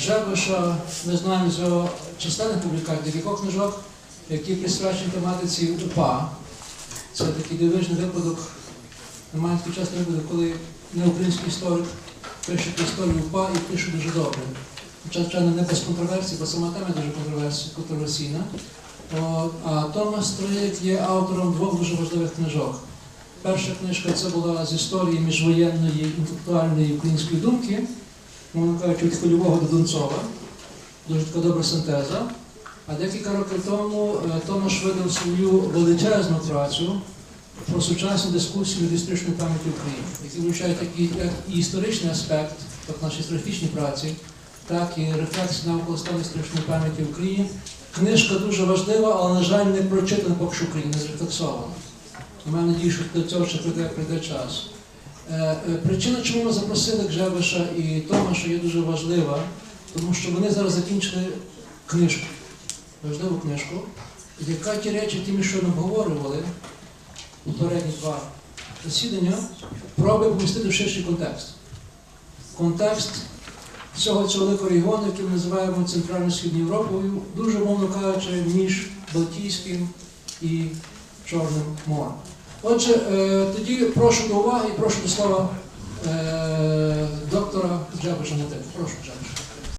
Жебеша ми знаємо з його численних публікацій, декількох книжок, які присвячені тематиці УПА. Це такий дивижний випадок, немає такий частий випадок, коли не український історик пише про історію УПА і пише дуже добре. Хоча, не без контроверсій, бо сама тема дуже контроверсійна. А Томас Троєк є автором двох дуже важливих книжок. Перша книжка це була з історії міжвоєнної інтелектуальної української думки, мовно кажучи, від Хвильового до Донцова. Дуже така добра синтеза. А декілька років тому е, Томаш видав свою величезну працю про сучасну дискусію над історичною пам'яттю України, які вивчають як і, історичний аспект, тобто наші історичні праці, так і рефлексії навколо стану історичної пам'яті України. Книжка дуже важлива, але, на жаль, не прочитана поки що Україні, не зрефлексована. Я маю надію, що до цього ще прийде, прийде час. Е, е, Причина, чому ми запросили Гжебеша і Томаша, є дуже важлива, тому що вони зараз закінчили книжку, важливу книжку, яка ті речі, які ми обговорювали попередні два засідання, пробує помістити в ширший контекст. Контекст всього цього великого регіону, який ми називаємо Центрально-Східною Європою, дуже, мовно кажучи, між Балтійським і Чорним морем. Отже, е, тоді прошу до уваги і прошу до слова е, доктора Джабиша Мотив. Прошу, Джабиша.